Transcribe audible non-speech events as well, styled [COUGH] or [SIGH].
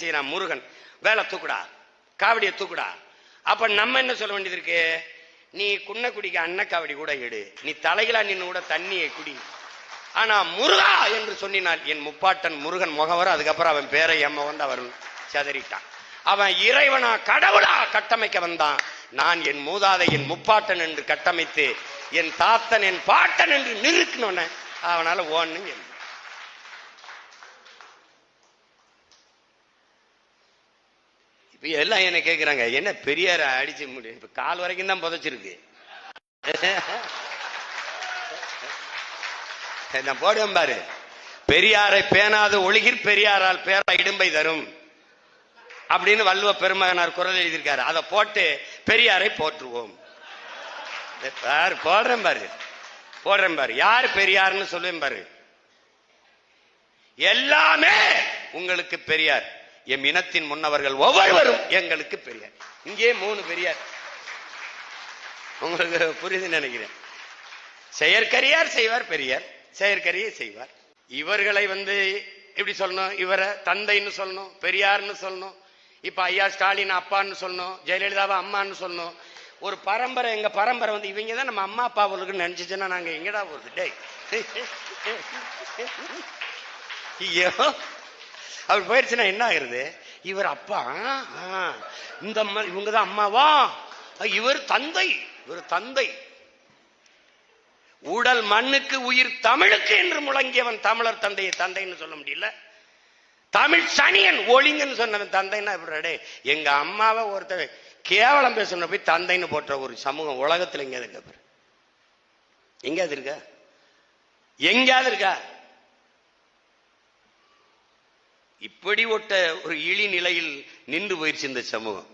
செய்யறான் முருகன். வேலை தூக்குடா காவடியை தூக்குடா. அப்ப நம்ம என்ன சொல்ல வேண்டியது இருக்கு? நீ குன்ன குடிக்க அன்ன காவடி கூட எடு. நீ தலைகளா நின்று கூட தண்ணியை குடி. ஆனா முருகா என்று சொன்னினால் என் முப்பாட்டன் முருகன் முகவர் அதுக்கப்புறம் அவன் பேரை எம்ம வந்து அவர் சதறிட்டான். அவன் இறைவனா கடவுளா கட்டமைக்க வந்தான். நான் என் மூதாதை என் முப்பாட்டன் என்று கட்டமைத்து என் தாத்தன் என் பாட்டன் என்று நிறுத்தினோன்ன அவனால ஓன்னு இப்ப எல்லாம் என்ன கேட்குறாங்க என்ன பெரியார அடிச்சு முடியும் இப்ப கால் வரைக்கும் தான் புதைச்சிருக்கு. [LAUGHS] நான் போடுவேன் பாரு. பெரியாரை பேணாது ஒழுகிற் பெரியாரால் பேரா இடும்பை தரும் அப்படின்னு வள்ளுவ பெருமகனார் குரல் எழுதியிருக்காரு. அதை போட்டு பெரியாரை போற்றுவோம். பாரு போடுறேன் பாரு. போடுறேன் பாரு. யார் பெரியார்னு சொல்லுவேன் பாரு. எல்லாமே உங்களுக்கு பெரியார். எம் இனத்தின் முன்னவர்கள் ஒவ்வொருவரும் எங்களுக்கு பெரியார். இங்கே மூணு பெரியார். உங்களுக்கு புரியுது நினைக்கிறேன். செயற்கரியார் செய்வார் பெரியார் செயற்கரியை செய்வார். இவர்களை வந்து எப்படி சொல்லணும்? இவரை தந்தைன்னு சொல்லணும் பெரியார்னு சொல்லணும் இப்ப ஐயா ஸ்டாலின் அப்பான்னு சொல்லணும் ஜெயலலிதாவை அம்மான்னு சொல்லணும். ஒரு பரம்பரை எங்க பரம்பரை வந்து இவங்க தான் நம்ம அம்மா அப்பா அவர்களுக்கு நினைச்சிச்சுன்னா நாங்க எங்கடா போகுது டேய். ஐயோ. அவர் போயிடுச்சுன்னா என்ன ஆகுறது? இவர் அப்பா இந்த அம்மா இவங்க தான் அம்மாவா? இவர் தந்தை இவர் தந்தை. உடல் மண்ணுக்கு உயிர் தமிழுக்கு என்று முழங்கியவன் தமிழர் தந்தையை தந்தைன்னு சொல்ல முடியல. தமிழ் சனியன் ஒளிங்கன்னு சொன்னவன் தந்தைன்னா இப்படி எங்க அம்மாவை ஒருத்தர் கேவலம் பேசுன போய் தந்தைன்னு போட்ட ஒரு சமூகம் உலகத்துல எங்கேயாவது இருக்கா எங்கேயாவது இருக்கா? எங்கேயாவது இருக்கா? இப்படி ஒட்ட ஒரு இழி நிலையில் நின்று போயிடுச்சு இந்த சமூகம்.